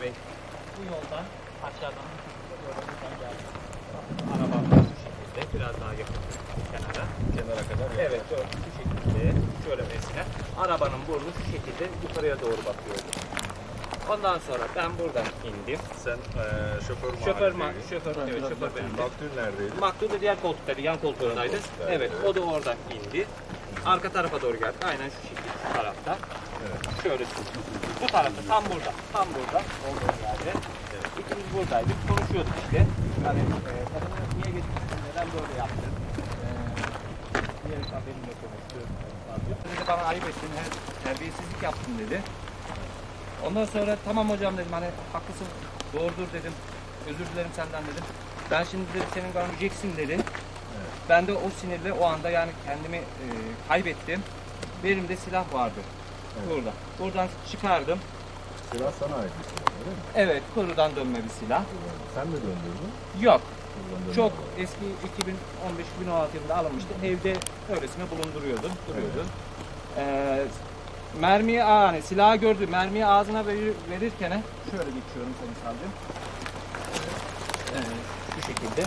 Bey, bu yoldan aşağıdan yoldan geldi. Arabam da şu şekilde, biraz daha yakın kenara. Kenara kadar. Evet, şu şu şekilde, şöyle mesela. Arabanın burnu şu şekilde yukarıya doğru bakıyordu. Ondan sonra ben buradan indim. Sen eee şoför mu? Şoför, ma şoför, evet şoför benim. Maktul neredeydi? Maktul da diğer koltuktaydı, yan koltuğundaydı. Evet. o da oradan indi. Arka tarafa doğru geldi. Aynen şu şekilde, şu tarafta. Evet. Şöyle bu tarafta, tam burada, tam burada olduğu yerde. İkimiz buradaydık, konuşuyorduk işte. Hani e, kadını niye getirdin, neden böyle yaptın? E, niye benimle konuşuyorsun? Dedi bana ayıp ettin, her terbiyesizlik yaptın dedi. Ondan sonra tamam hocam dedim hani haklısın, doğrudur dedim. Özür dilerim senden dedim. Ben şimdi dedi, senin göreceksin dedi. Ben de o sinirle o anda yani kendimi e, kaybettim. Benim silah vardı. Burada. Buradan çıkardım. Silah sana ait bir silah öyle mi? Evet, kurudan dönme bir silah. Sen mi döndürdün? Yok. Dönme Çok var. eski 2015-2016 yılında alınmıştı. Evde öylesine bulunduruyordum, duruyordu. Ee, mermiyi, yani silahı gördü, mermiyi ağzına verir, verirken şöyle geçiyorum sayın savcım. Ee, şu şekilde.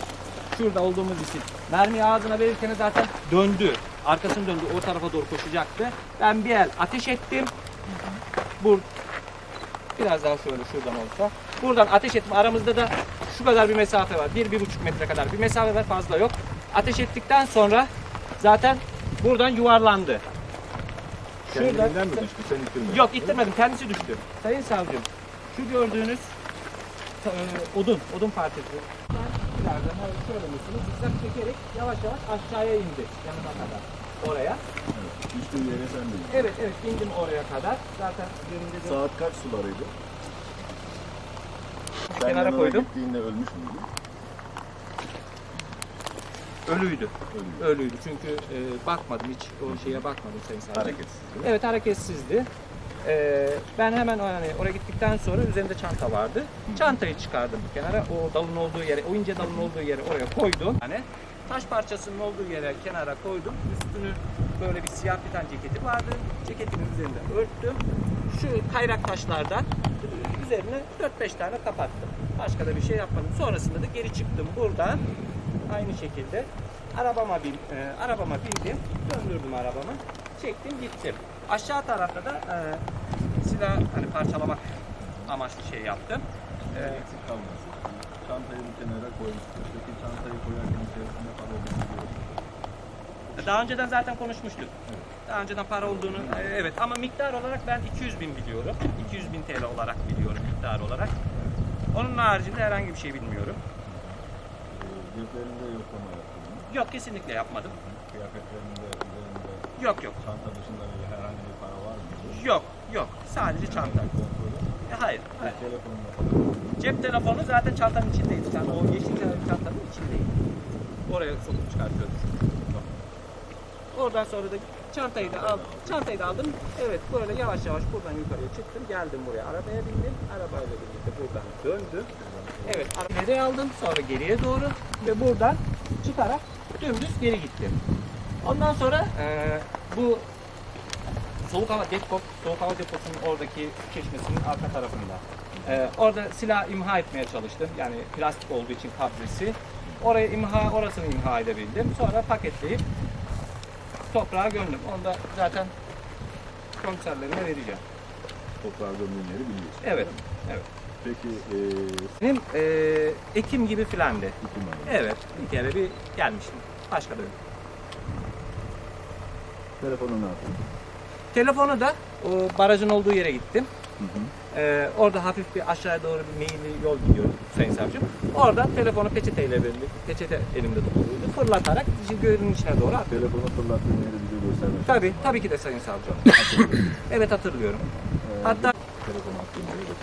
Şurada olduğumuz için mermiyi ağzına verirken zaten döndü. Arkasını döndü. O tarafa doğru koşacaktı. Ben bir el ateş ettim. Bur Biraz daha şöyle şuradan olsa. Buradan ateş ettim. Aramızda da şu kadar bir mesafe var. Bir, bir buçuk metre kadar bir mesafe var. Fazla yok. Ateş ettikten sonra zaten buradan yuvarlandı. Kendiliğinden mi düştü? Sen ittirmedin. Yok ittirmedim. Kendisi düştü. Sayın savcım, şu gördüğünüz e, odun, odun parçası. Ben hani şöyle mesela zikzak çekerek yavaş yavaş aşağıya indi yanıma kadar. Oraya. Düştüğün yere sen de. Evet evet indim oraya kadar. Zaten üzerinde de Saat kaç sularıydı? Sen kenara yanına koydum. gittiğinde ölmüş müydü? Ölüydü. Ölmüş. Ölüydü çünkü e, bakmadım hiç o şeye bakmadım sayın savcım. Hareketsiz. değil mi? Evet hareketsizdi. Ee, ben hemen hani oraya gittikten sonra üzerinde çanta vardı. Çantayı çıkardım bir kenara. O dalın olduğu yere, o ince dalın olduğu yere oraya koydum. Yani taş parçasının olduğu yere kenara koydum. Üstünü böyle bir siyah bir tane ceketi vardı. Ceketimin üzerinde örttüm. Şu kayrak taşlardan üzerine 4-5 tane kapattım. Başka da bir şey yapmadım. Sonrasında da geri çıktım buradan. Aynı şekilde arabama bin, e, arabama bindim. Döndürdüm arabamı. Çektim gittim. Aşağı tarafta da e, silah hani parçalamak amaçlı şey yaptım. E, Eksik kalmasın. Çantayı bir kenara koymuşsun. Peki çantayı koyarken içerisinde para olduğunu daha önceden zaten konuşmuştuk. Daha önceden para olduğunu e, evet ama miktar olarak ben 200 bin biliyorum. 200 bin TL olarak biliyorum miktar olarak. Onun haricinde herhangi bir şey bilmiyorum. Ee, Ceplerinde yoklama yaptın mı? Yok kesinlikle yapmadım. Kıyafetlerinde, Yok yok. çanta dışında böyle herhangi bir para var mı? Yok yok. Sadece çanta. E, hayır. hayır. Cep telefonu zaten çantanın içindeydi. Yani o yeşil çantanın içindeydi. Oraya sokup çıkartıyordum. Oradan sonra da çantayı da al, çantayı da aldım. Evet böyle yavaş yavaş buradan yukarıya çıktım. Geldim buraya arabaya bindim. Arabayla birlikte buradan döndüm. Evet arabayı aldım. Sonra geriye doğru ve buradan çıkarak dümdüz geri gittim. Ondan sonra eee, bu soğuk hava depo, soğuk hava deposunun oradaki çeşmesinin arka tarafında. Ee, orada silah imha etmeye çalıştım. Yani plastik olduğu için kabrisi. Oraya imha, orasını imha edebildim. Sonra paketleyip toprağa gömdüm. Onu da zaten komiserlerime vereceğim. toprağa gömdüğün yeri biliyorsun. Evet, evet. Peki ee, Benim eee, Ekim gibi filandı. numara. Evet, bir kere bir gelmiştim. Başka da yok. Telefonu ne yaptın? Telefonu da o barajın olduğu yere gittim. Hı hı. Ee, orada hafif bir aşağıya doğru bir meyilli yol gidiyor Sayın Savcım. Orada telefonu peçeteyle birlikte, peçete elimde tutuluydu. Fırlatarak gölün içine doğru attım. Telefonu fırlattığın yeri bize göstermek Tabii, tabii ki de Sayın Savcım. evet hatırlıyorum. Ee, Hatta telefonu attığın yeri de